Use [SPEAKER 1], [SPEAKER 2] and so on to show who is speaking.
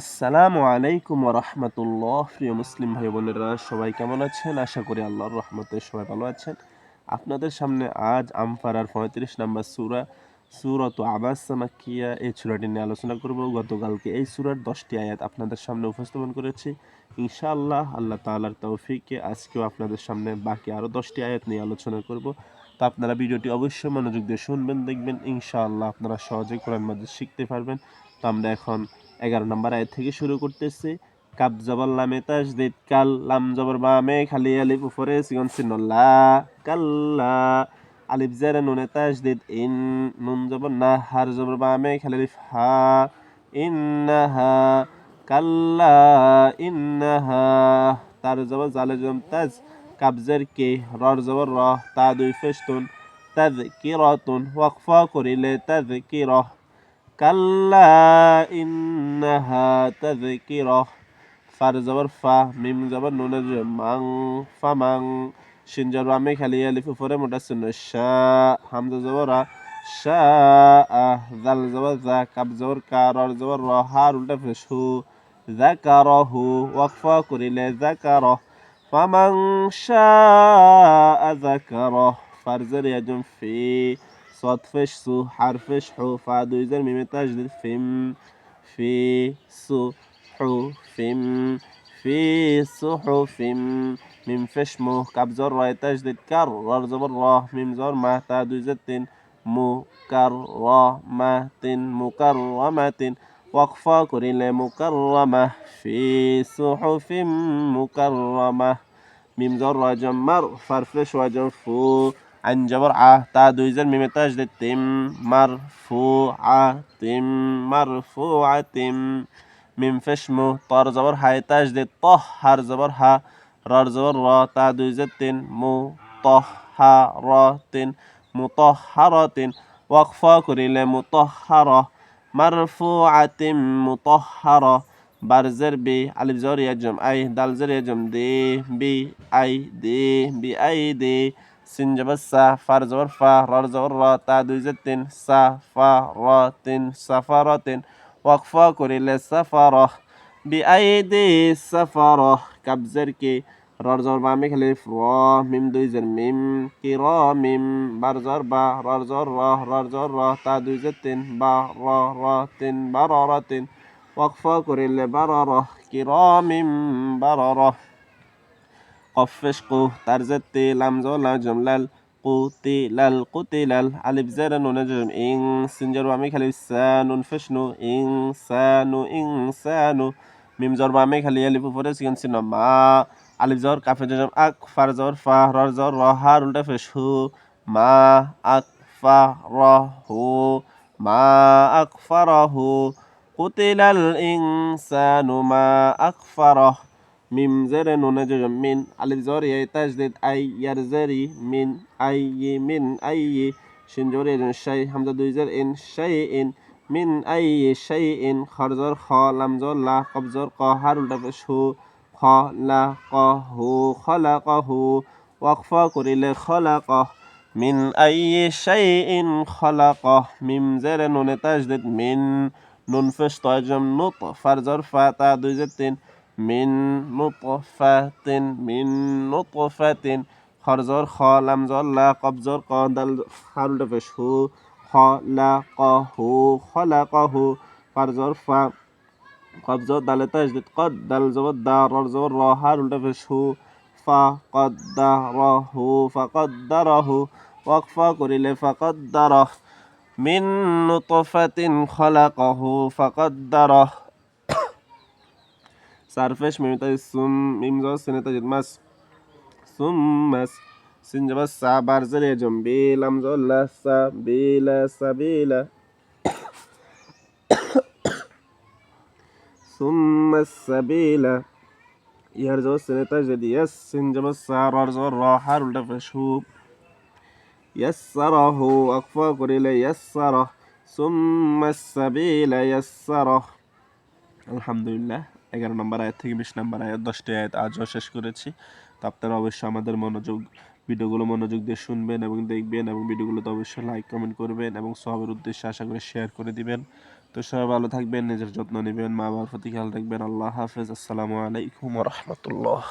[SPEAKER 1] আসসালামু আলাইকুম রহমতুল্লাহ। প্রিয় মুসলিম ভাই বোনেরা সবাই কেমন আছেন? আশা করি আল্লাহর রহমতে সবাই ভালো আছেন। আপনাদের সামনে আজ আমফারার পঁয়ত্রিশ নাম্বার সুরা, সুরত আবাস সামাকিয়া এই সুরাটি নিয়ে আলোচনা করব। গতকালকে এই সুরার দশটি আয়াত আপনাদের সামনে উপস্থাপন করেছি। ইনশাআল্লাহ আল্লাহ তাআলার তৌফিকে আজকেও আপনাদের সামনে বাকি আরও দশটি আয়াত নিয়ে আলোচনা করব। তো আপনারা ভিডিওটি অবশ্যই মনোযোগ দিয়ে শুনবেন, দেখবেন, ইনশাআল্লাহ আপনারা সহজে কোরআন মাজিদ শিখতে পারবেন। তো আমরা এখন এগারো নম্বর আয়াত থেকে শুরু করতেছি। কাব জবর লামে তাস তাজদিদ, কাল লাম জবর বামে খালি আলিফ উপরে সিগন চিহ্ন লা কাল্লা আলিফ জের নুনে তাজদিদ, ইন নুন জবর না, হার জবর বামে খালি আলিফ হা ইন্নাহা কাল্লা ইন্নাহা তার জবর জালে জম তাজ কাবজের কে রর জবর র তা দুই ফেস্তুন তাজ কিরাতুন ওয়াকফা করিলে তাজ কিরহ কাল্লা ইন্নাহা তাযকিরাহ ফার জবর ফা মিম জবর নুন মাং ফামাং শিন জবর আমি খালি আলিফ উপরে মোটা শূন্য শা হামজা জবর শা আহ জাল জবর জা কাব জবর কা রর জবর র হার উল্টা ফেস হু যাকারাহু ওয়াকফা করিলে যাকারাহ فمن شاء ذكره فرزر يجم في صوت فش سو حرف شحو فعدو يزر ميم تجديد فيم في صحف في صحف ميم فش مو كاب زر تجديد كرر زبر راه ميم زر مع تعدو زتن مكرمة مكرمة ওয়াকফা করিলে মুকাররামা ফি সুহুফিম মুকাররামা মিম জর রাজম মার ফারফে সোয়াজম ফু আইন জবর আহ তা দুই জের মিমে তাজ দে তিম মার ফু আ তিম মার ফু আ তিম মিম ফেশ মু তর জবর হাই তাজ দে তহ হার জবর হা রর জবর র তা দুই জের তিন মু তহ হা র তিন মুতহ হার তিন ওয়াকফা করিলে মুতহ হার মুতহহারা বারজের বি আলিফ জবর ইয়াজম আই দাল জের ইয়াজম দে বি আই দে বি আই দে সিন জবর সা ফার জবর ফা রর জবর র তা দুই জের তিন সা ফা র তিন সাফারাতিন ওয়াকফা করিলে সাফারহ বি আই দে সাফারহ راء ضربة ميم را ميم دوي زر ميم كرا ميم بار ضربة راء ضرة راء ضرة تا دوي زتن با را را تن برارة تن وقفا وقفة كرل برارة كرام برارة قفش قو ترزتي لمزو لجملل قتل القتل ألف زر نون جرم إنسان جر وعميك الف سان فشنو إنسان إنسانو إنسان মিম জর বামে খালি আলিফ উপরে সিগন সিন মা আলিফ জর কাফে জম আক ফার জর ফা রর জর র হার উল্টা ফেস হু মা আক ফা র হু মা আক ফারাহু কুতিলাল ইনসানু মা আক আকফারাহ মিম জেরে নুনে জজম মিন আলিফ জর ইয়াই তাজদিদ আই ইয়ার জেরি মিন আই ই মিন আই শিন জর শাই হামজা দুই জের ইন শাই ইন মিন আই শাই ইন খরজর খ লাম জর লা, কবজর ক হার উল্টা হু খ, লা, ক, হু খলা ক হু ওয়াকফা করিলে খলা ক মিন আই শাই ইন খলা ক মিম জেরে নুনে তাজদিদ, মিন নুন ফেশ তয়জম নুত ফারজর ফা, তা দুই জের তিন। মিন নুতফাতিন মিন নুতফাতিন খরজর খ লাম জর লা, কবজর ক, দাল হারুল পেশ হু খ লা ক হু খলা ক হু ফারজর ফা কবজর দালে তাজদিদ কদ দাল জবর দা রর জবর র হারুল পেশ হু ফা কদ্দারহু ফাকদ্দারহু ওয়াকফা করিলে ফাকদ্দারহ মিন নুতফাতিন খলাকহু ফাকদ্দারহ সারফেশ মিমিতা সুম মিমজ সিনেতা জিদমাস সুম মাস sin zama sa bar zane jom be lam zo la sa be la sa be la summa sabila yar zo sine ta jadi yas sin zama sa bar zo ra harul da fashub hu akfa kurile yassarah summa sabila yassarah আলহামদুলিল্লাহ এগারো নম্বর আয়াত থেকে বিশ নম্বর আয়াত দশটি আয়াত আজও শেষ করেছি তো আপনারা অবশ্যই আমাদের মনোযোগ ভিডিওগুলো মনোযোগ দিয়ে শুনবেন এবং দেখবেন এবং ভিডিওগুলোতে অবশ্যই লাইক কমেন্ট করবেন এবং সবের উদ্দেশ্যে আশা করে শেয়ার করে দিবেন। তো সবাই ভালো থাকবেন, নিজের যত্ন নেবেন মা বাবার প্রতি খেয়াল রাখবেন। আল্লাহ হাফেজ। আসসালামু আলাইকুম রহমতুল্লাহ।